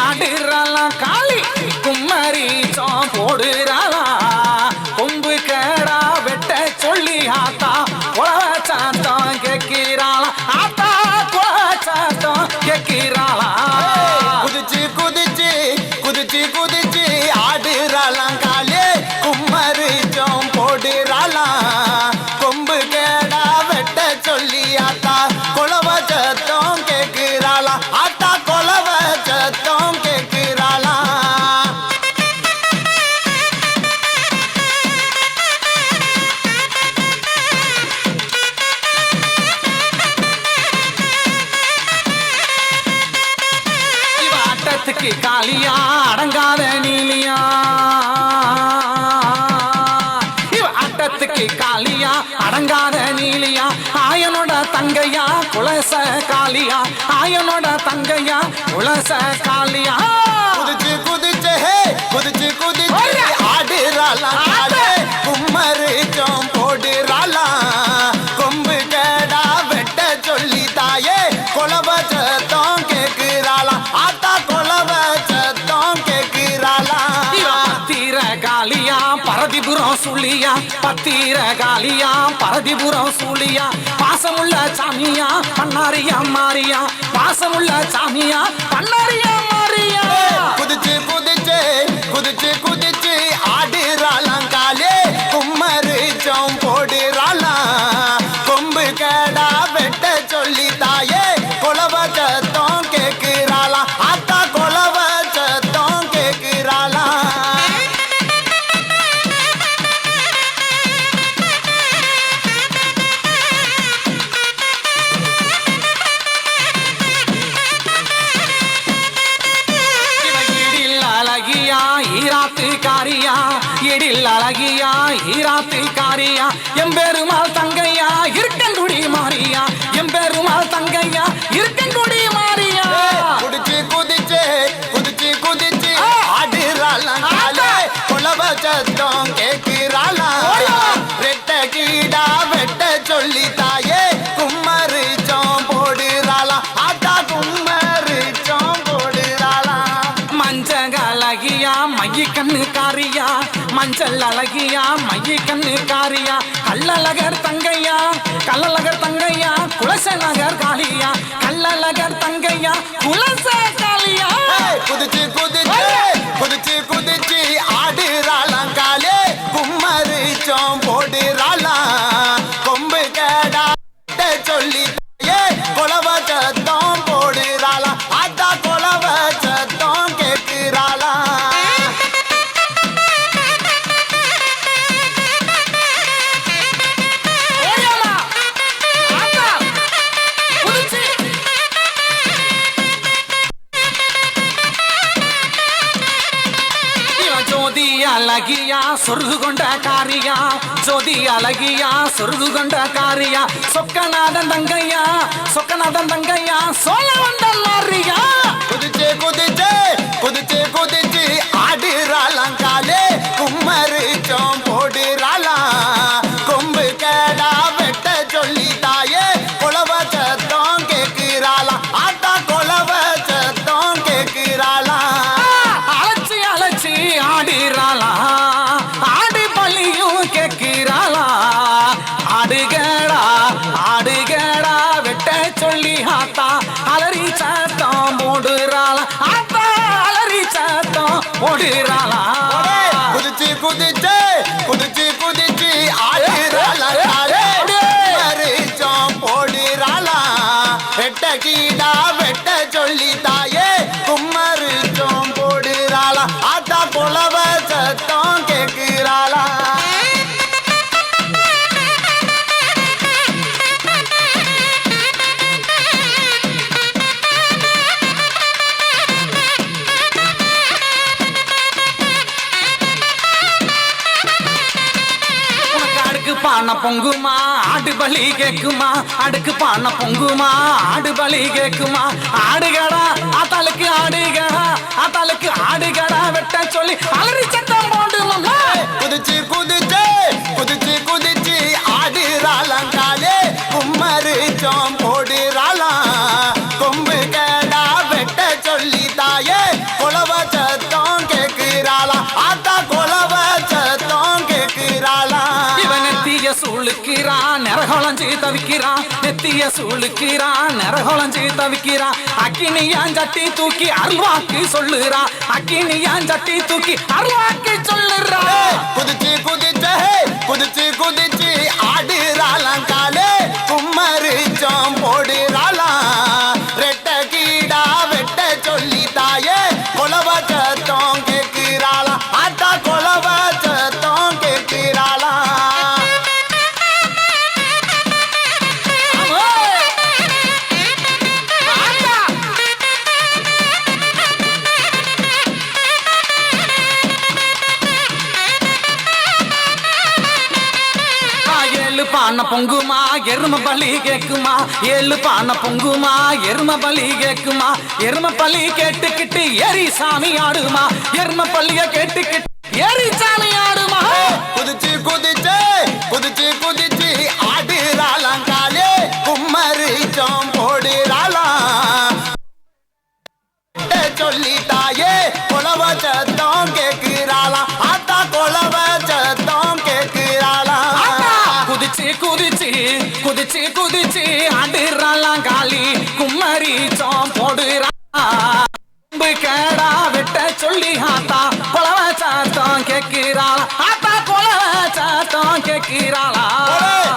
ஆடுறலாம் ஆட்டத்துக்கு காளியா அடங்காத நீலியா. இவ ஆட்டத்துக்கு காளியா அடங்காத நீலியா. ஆயனோட தங்கையா குலச காளியா ஆயனோட தங்கையா குலச காளியா குதிச்சு குதிச்சு குதிச்சு குதிச்சு. ஓடியா. ஆடுறாளாம் காலே சுழியா பத்திர காலியா பரதிபுரம் சூழியா பாசமுள்ள சாமியா பன்னாரியா மாறியா பாசமுள்ள சாமியா பன்னாரியா மாறியா குதிச்சு குதிச்சு குதிச்சு குதிச்சு ஆடுறாளாம் காலே கும்மரிச்சோம் போடுறாளாம். கொம்பு கேடா வெட்ட சொல்லி காரியா? மஞ்சள் அழகியா? மைய கண்ணு காரியா? கள்ளழகர் தங்கையா? கள்ளழகர் தங்கையா? குலச நகர் காளியா? கள்ளழகர் தங்கையா? குலச காளியா? குதிச்சு குதிச்சு அழகியா சொருது கொண்ட காரியா? ஜோதி அழகியா சொருது கொண்ட காரியா? சொக்கநாதன் தங்கையா சொக்கநாதன் தங்கையா? சோழவந்தன் மாறியா குதிச்சே குதிச்சே குதிச்சே குதிச்சு ஆடுறாளாம் போடுறாளா குதிச்சு குதிச்சு குதிச்சு குதிச்சு கும்மரிச்சோம் போடுறாளாம் வெட்ட கீடா வெட்ட சொல்லி பொங்குமா? ஆடு பலி கேக்குமா? அடுக்கு பானை பொங்குமா? ஆடு பலி கேக்குமா? ஆடுகடா ஆத்தாளுக்கு ஆடுகடா ஆத்தாளுக்கு ஆடுகடா வெட்ட சொல்லி அலறி சத்தம் போடுமா குதிச்சு குதிச்சு. தவிக்கிறான் நரகொளஞ்சி தவிக்கிறான் நெத்திய சூளுக்கிறான் நரகொளஞ்சி தவிக்கிறான் அக்கினியான் சட்டி தூக்கி அருள்வாக்கு சொல்லுறான் அக்கினியான் சட்டி தூக்கி அருள்வாக்கு சொல்லுறான் குதிச்சு குதிச்சு குதிச்சு குதிச்சு ஆடுறாளாம் காலே. கும்மரிச்சம் போடுறாளாம் பொங்குமா? எரும பலி கேக்குமா? ஏழு பானை பொங்குமா? எரும பலி கேக்குமா? எரும பலி கேட்டுக்கிட்டு எரி சாமி ஆடுமா? எரும பள்ளிய கேட்டுக்கிட்டு எரி சாமி ஆடுமா? குதிச்சு குதிச்சு குதிச்சு குதிச்சு. குதிச்சு குதிச்சு ஆடுறாளாம் காளி கும்மரி சோம் போடுறா கேடா விட்ட சொல்லி ஆத்தா கொலவ சாத்தம் கேட்கிறாள் ஆத்தா கொலவ சாத்தம் கேட்கிறாளா.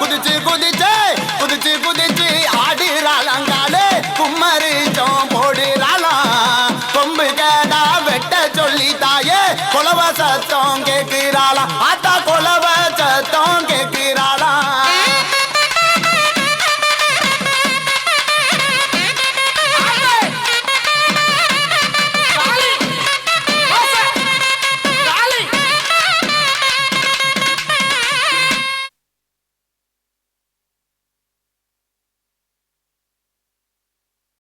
குதிச்சு குதிச்சு குதிச்சு குதிச்சு ஆடுறாளாங்காலே கும்மரிச்சம் போடுறாளாம் கொம்பு கேடா வெட்ட சொல்லி தாயே கொலவ சத்தம் கேக்குறாளாம்